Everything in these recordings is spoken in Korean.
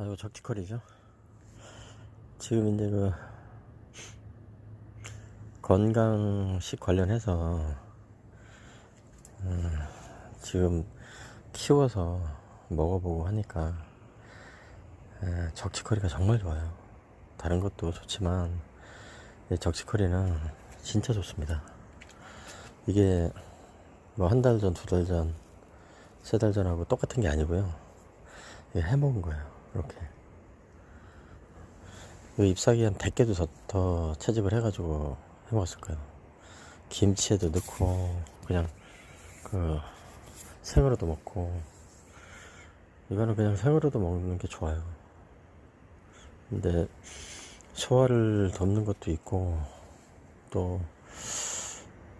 아, 이거 적지컬이죠. 지금 이제 그 건강식 관련해서 음, 지금 키워서 먹어보고 하니까 에, 적치커리가 정말 좋아요. 다른 것도 좋지만 이 적치커리는 진짜 좋습니다. 이게 뭐 한 달 전, 두 달 전, 세 달 전하고 똑같은 게 아니고요. 해먹은 거예요. 이렇게. 이 잎사귀 한 100개도 더, 더 채집을 해가지고 해먹었을 거예요. 김치에도 넣고, 그냥, 그, 생으로도 먹고, 이거는 그냥 생으로도 먹는 게 좋아요. 근데, 소화를 돕는 것도 있고, 또,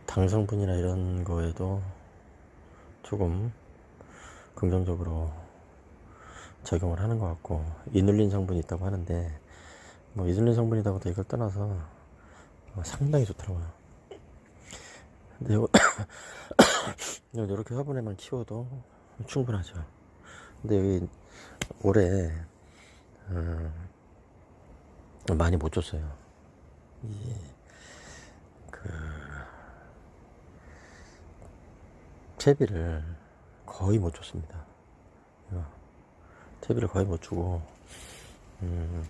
당 성분이나 이런 거에도 조금 긍정적으로 적용을 하는 것 같고 이눌린 성분이 있다고 하는데 뭐 이눌린 성분이라고 도 이걸 떠나서 어, 상당히 좋더라고요. 근데 이거 이렇게 화분에만 키워도 충분하죠. 근데 여기 올해 어, 많이 못 줬어요. 이, 그 채비를 거의 못 줬습니다. 채비를 거의 못 주고 음,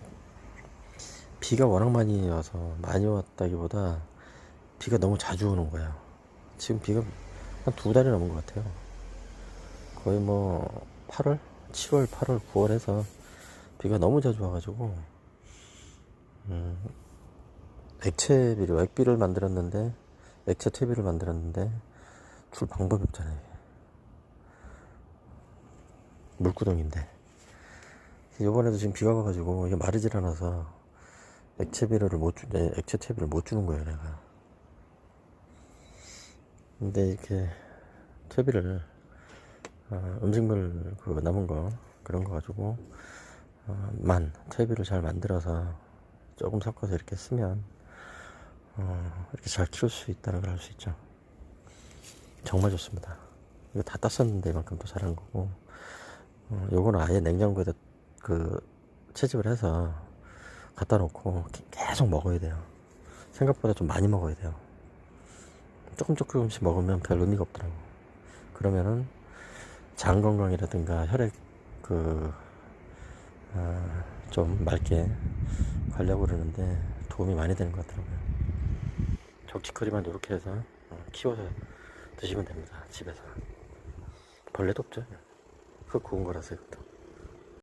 비가 워낙 많이 와서 많이 왔다기보다 비가 너무 자주 오는 거예요. 지금 비가 한 두 달이 넘은 것 같아요. 거의 뭐 8월, 7월, 8월, 9월 해서 비가 너무 자주 와가지고 음, 액체 비료, 액비를 만들었는데 액체 퇴비를 만들었는데 줄 방법이 없잖아요. 물구덩인데 이번에도 지금 비가 와가지고 이게 마르질 않아서 액체 비료를 못 주, 네, 액체 퇴비를 못 주는 거예요, 내가. 근데 이렇게 퇴비를 어, 음식물 그 남은 거 그런 거 가지고 어, 만 퇴비를 잘 만들어서 조금 섞어서 이렇게 쓰면 어, 이렇게 잘 키울 수 있다는 걸 알 수 있죠. 정말 좋습니다. 이거 다 땄었는데 이만큼 또 잘한 거고 어, 요거는 아예 냉장고에다 그 채집을 해서 갖다 놓고 기- 계속 먹어야 돼요. 생각보다 좀 많이 먹어야 돼요. 조금 조금씩 먹으면 별 의미가 없더라고. 그러면은 장 건강이라든가 혈액 그, 아, 좀 맑게 가려고 그러는데 도움이 많이 되는 것 같더라고요. 적치커리만 이렇게 해서 어, 키워서 드시면 됩니다. 집에서. 벌레도 없죠. 흙 구운 거라서 이것도.